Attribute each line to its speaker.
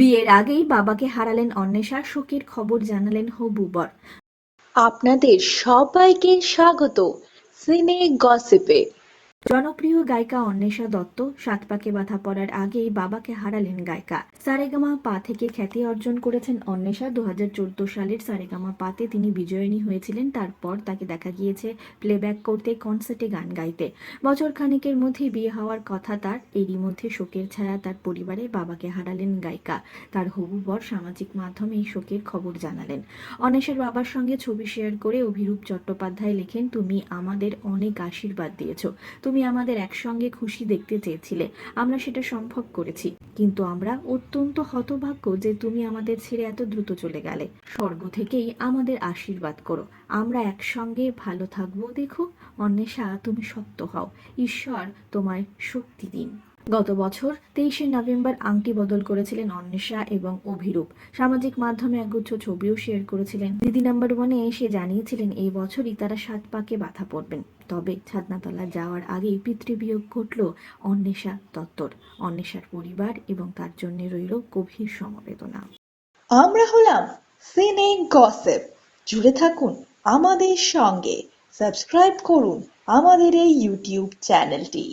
Speaker 1: বিয়ের আগেই বাবাকে হারালেন অন্বেষা। শোকের খবর জানালেন হবু বর।
Speaker 2: আপনাদের সবাইকে স্বাগত। সিনে গসিপে।
Speaker 1: জনপ্রিয় গায়িকা অন্বেষা দত্ত সাত পাকে বাধা পড়ার আগেই বাবাকে হারালেন গায়িকা। সারেগামা পা থেকে খ্যাতি অর্জন করেছেন অন্বেষা। দু সালের সারেগামা পাতে তিনি বিজয়িনী হয়েছিলেন। তারপর তাকে দেখা গিয়েছে প্লেব্যাক করতে কনসার্টে গান গাইতে। বছর খানেকের মধ্যে বিয়ে হওয়ার কথা তার, এরই মধ্যে শোকের ছায়া তার পরিবারে বাবাকে হারালেন গায়িকা। তার হবু বর সামাজিক মাধ্যমে এই শোকের খবর জানালেন। অন্বেষার বাবার সঙ্গে ছবি শেয়ার করে অভিরূপ চট্টোপাধ্যায় লেখেন, তুমি আমাদের অনেক আশীর্বাদ দিয়েছ। তুমি আমাদের একসঙ্গে খুশি দেখতে চেয়েছিলে। আমরা সেটা সম্ভব করেছি। কিন্তু আমরা অত্যন্ত হতভাগ্য যে তুমি আমাদের ছেড়ে এত দ্রুত চলে গেলে। স্বর্গ থেকেই আমাদের আশীর্বাদ করো। আমরা একসঙ্গে ভালো থাকব, দেখো। অন্বেষা, তুমি সত্য হও। ঈশ্বর তোমায় শক্তি দিন। গত বছর তেইশে নভেম্বর আংটি বদল করেছিলেন অন্বেষা এবং অভিরূপ। সামাজিক মাধ্যমে একগুচ্ছ ছবিও শেয়ার করেছিলেন। দিদি নাম্বার ওয়ানে এসে জানিয়েছিলেন, এই বছরই তারা সাত পাকে বাধা পড়বেন। তবে ছাদনাতলা যাওয়ার আগেই পিতৃবিয়োগ ঘটল অন্বেষা দত্তর। অন্বেষার পরিবার এবং তার জন্য রইল গভীর সমবেদনা।
Speaker 2: আমরা হলাম সিনে গসেপ জুড়ে থাকুন আমাদের সঙ্গে। সাবস্ক্রাইব করুন আমাদের এই ইউটিউব চ্যানেলটি